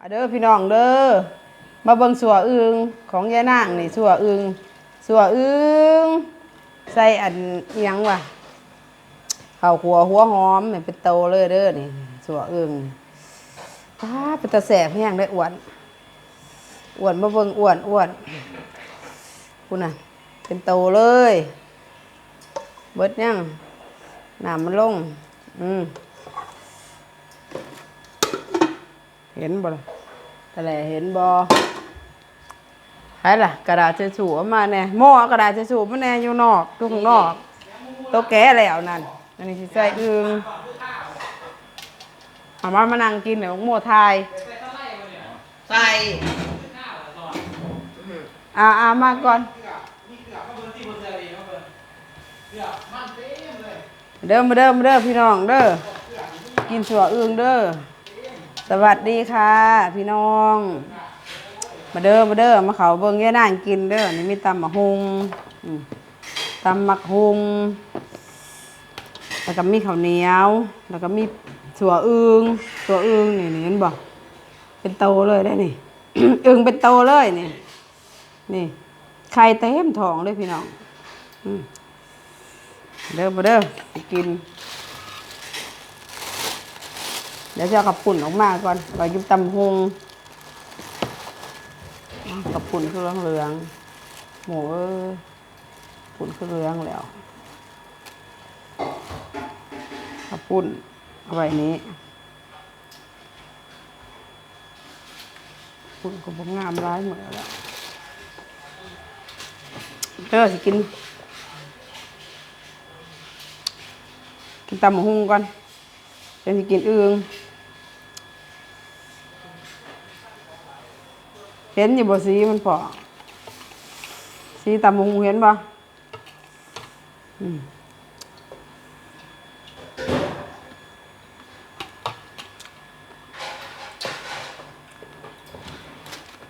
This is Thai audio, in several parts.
อะเด้อพี่น้องเด้อมาเบิ่งสัวอึงของยายนางนี่สัวอึงสัวอึงใส่อันอิหยังวะข้าวขัวหัวหอมเนี่ยเป็นโตเลยเด้อนี่สัวอึงป้าเป็นตาแสบแห้งได้อ้วนอ้วนมาเบิ่งอ้วนอ้วนคุณน่ะ เป็นโตเลย เบิดยังน้ำมันลง อืม เห็นบ่ล่ะแต่แหละเห็นบ่ใครล่ะ กระดาษเช็ดถูเอามาแน่หม้อกระดาษเช็ดถูมาแน่อยู่นอกทุกข้างนอกโตัวแก่แล้วนั่นอันนี้สิใส่อึงเอามามานั่งกินเดี๋ยวโม่ทายใส่อ่าอ่ามาก่อนเด้อมาเด้อมาเด้อพี่น้องเด้อกินสัวอึงเด้อ สวัสดีค่ะ พี่น้อง มาเด้อมาเด้อมาเขาเบิ่งแย่นางกินเด้อนี่มีตำมะฮุงตำมักฮุงแล้วก็มีข้าวเหนียว แล้วก็มีสัวอึงสัวอึงนี่นี่เห็นบ่เป็นโตเลยได้นี่อึงเป็นโตเลยนี่นี่ไข่เต็มท้องเลยพี่น้องอเด้อมาเด้อกิน เดี๋ยวจะเอากับปุ่นออกมาก่อนไว้ยุบตำฮงกับปุ่นคือเหลืองเหลืองหมูเอ้ยปุ่นคือเหลืองแล้วกับปุ่นเอาไว้นี้ปุ่นก็บงามร้ายเหมือนแล้วเด้อสิกินกินตำมะฮุงก่อนเดี๋ยวสิกินอึง เห็นอยู่บ่สีมันพอสีตำมะฮุงเห็นบ่อืม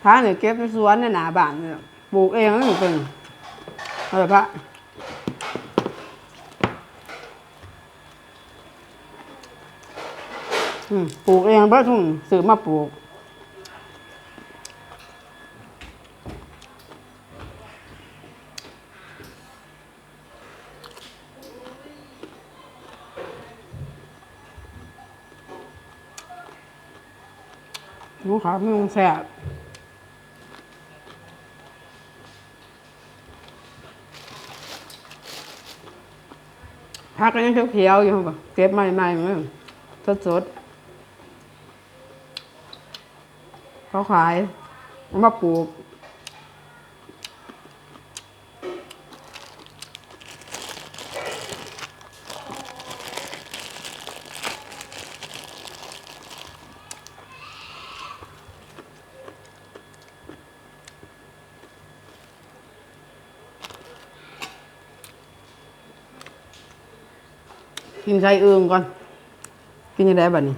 ทางนี่เก็บในสวนในหนาบ้านเนี่ยปลูกเองนั่นเป็นอะไรพระปลูกเองเบ่ทุ่งซื้อมาปลูก ค่ะไม่ต้องแสบพักก็ยังเขียวๆอยู่บ่ะเก็บใหม่ๆมั้งสดๆเขาขายมาปลูก กินไข่เอืองก่อน กินยังไงบัดนี้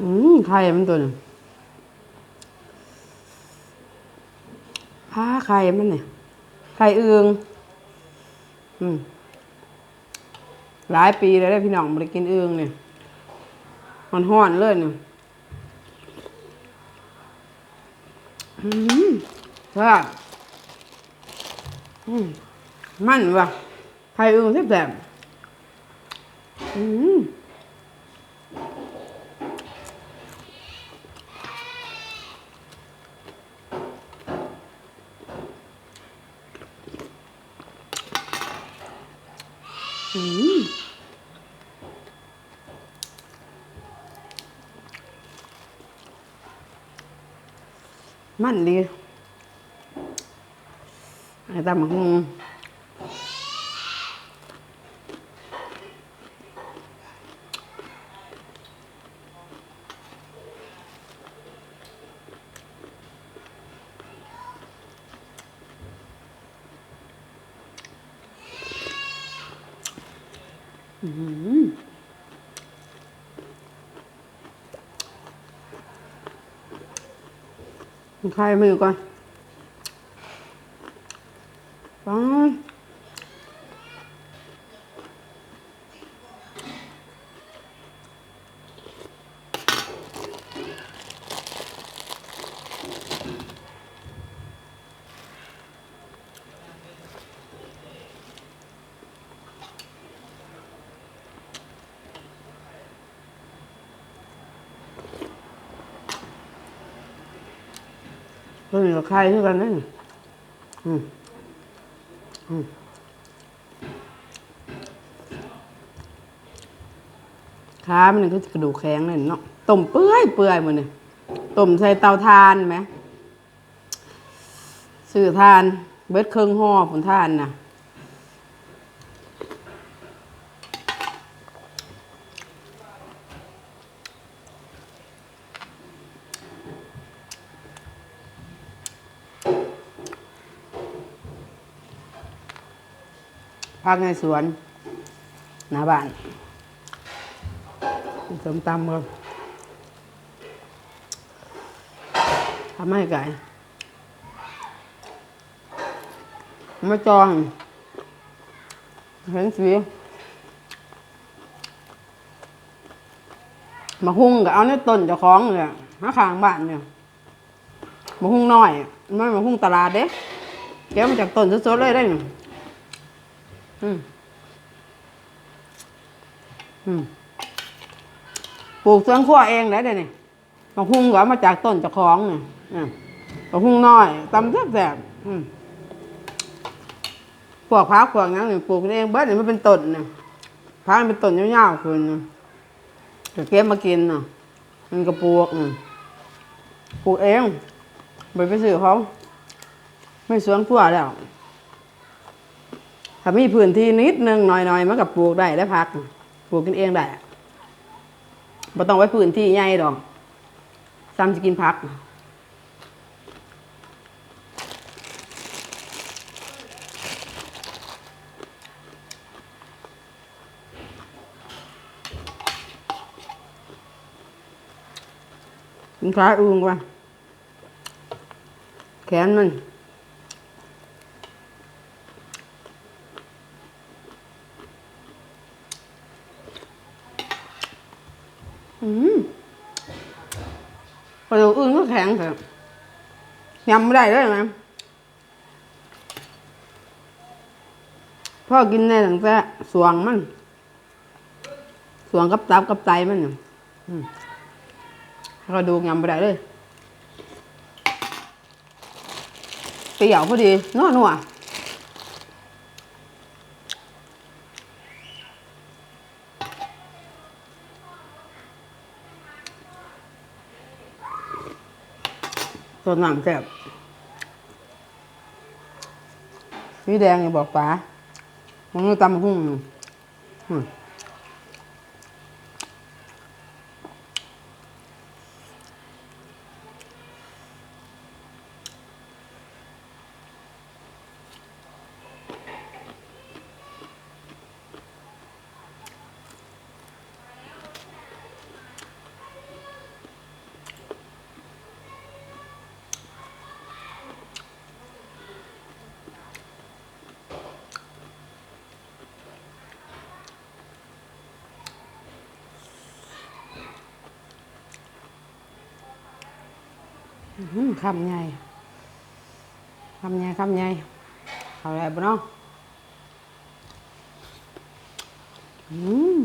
อืมไข่มันตัวหนึงผ้าไข่มันเนี่ย ไข่เอืองอืมหลายปีแล้วได้พี่น้องมาได้กินเอืองเนี่ย มันห้อนเลยเนี่ยอืมใช่อืม มันว่ะ ไข่เอืองแซ่บแบบ ใครมมันดีไอ้ตาหมักฮงคลายมือก่อนปั ตัวนี้กับใครคือกันนี่อืมอืมขามันนี่ก็กระดูกแข็งเลยเนาะต้มเปื่อยเปื่อยหมดเลยต้มใส่เตาทานไหมสื่อทาน เบิดเครื่องห่อผลทานน่ะ พักในสวนหน้าบ้านสมตำครับทำให้ไก่มาจองเห็นสีมาหุ้งกับเอาในต้นเจ้าของเลยหาขางบ้านเนี่ยมาหุ้งน้อยไม่มาหุ้งตลาดเด้แกะมาจากต้นสดๆเลยได้หนึ่ง อืมอืมปลูกสวนครัวเองได้เดี๋ยวนี้มะฮุ่งก็เอมาจากต้นจ้าของเนี่ยอืมมะฮุ่งน้อยตำแซ่บๆอืมพวกพักพวกนั้นนี่ปลูกเองเบิดนี่มันเป็นต้นเนี่ยพักมันเป็นต้นยาวๆขึ้นนะก็เก็บมากินเนาะมันก็ปลูกปลูกเองไปไปซื้อเขาไม่สวนครัวแล้ว ถ้ามีพื้นที่นิดนึงหน่อยๆมันก็ปลูกได้แล้พักปลูกกินเองได้ไม่ต้องไว้พื้นที่ใหญ่ดอกซ้ำจะกินพักกินขาอื่นกว่าแขนมัน อืมกระดูกอื่นก็แข็งเถอะยำไม่ได้เลยนะพ่อกินในตั้งแต่สวงมัน สวงกับตับกับไตมันน่ะอืมกระดูยำไม่ได้เลยเปรี้ยวพอดีนัวนัว ตัวหนังแซ่บสีแดงอย่าบอกป๋ามันก็ตำหุ่งอืม คำใหญ่คำใหญ่คำใหญ่เอาอะไรบ้างอืม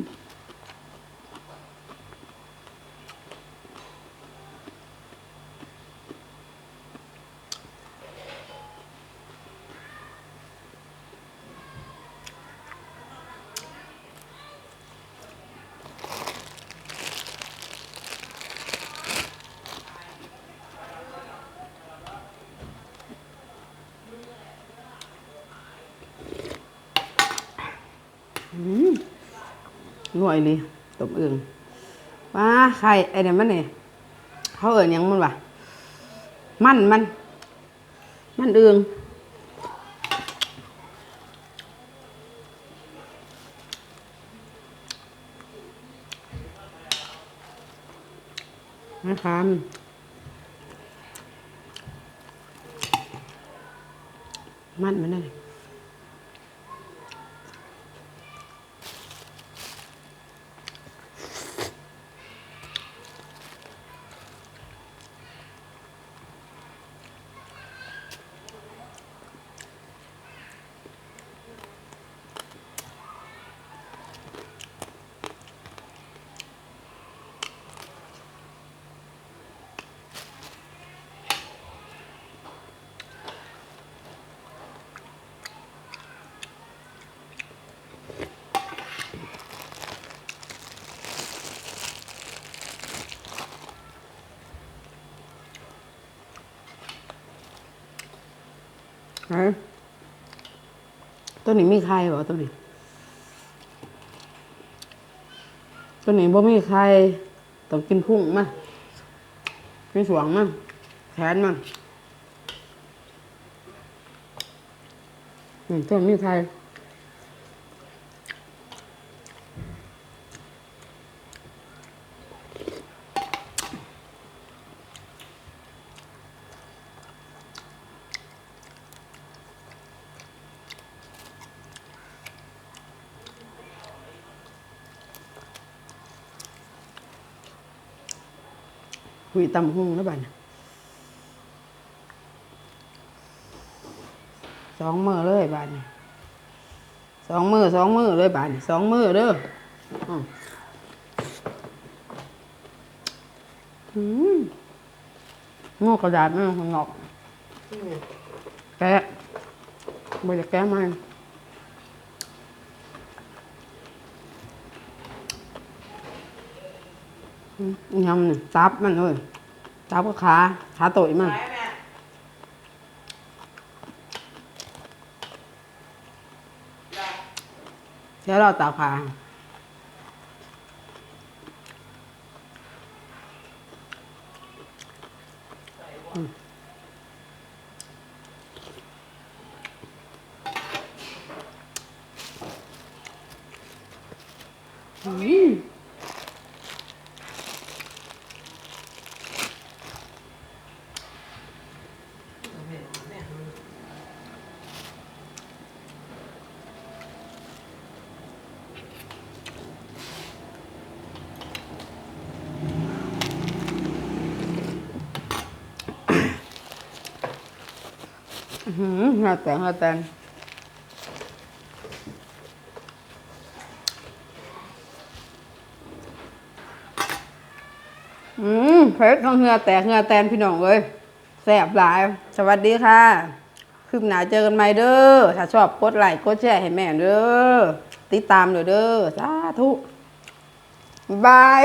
ห น่วยเลยตบอึ่งว้าไข่ไอเนี่ยมันเนี่ยเขาเอ่ยยังมันวะมันมัน มันเอึ่งนะครับมันมัน ตัวนี้มีใครบ่ตัวนี้ ตัวนี้บ่มีใครต้องกินพุ่งมากินสวงมันแขนมันอืมตัวนี้มีใครหุยตำหุ่งแล้วบ้านยสองมือเลยบ้านยสองมือสองมือเลยบ้านยสองมือเด้ออืมอืมงอกกระดาษมันของงอกแกะไม่ได้แกะมันอืม ยำนี่ตับมันเลยตับกับขาขาตุ๋ยมันไหนแม่เดี๋ยวเราตากผ้าอืม หือเหงาแตงหงาแตงอืมเผ็ดของเหงือแตกเหงือแตนพี่น้องเอ้ยแซ่บหลาย สวัสดีค่ะ คืบหนาเจอกันใหม่เด้อ ถ้าชอบกดไลค์กดแชร์ให้แม่เด้อ ติดตามเด้อเด้อ สาธุบาย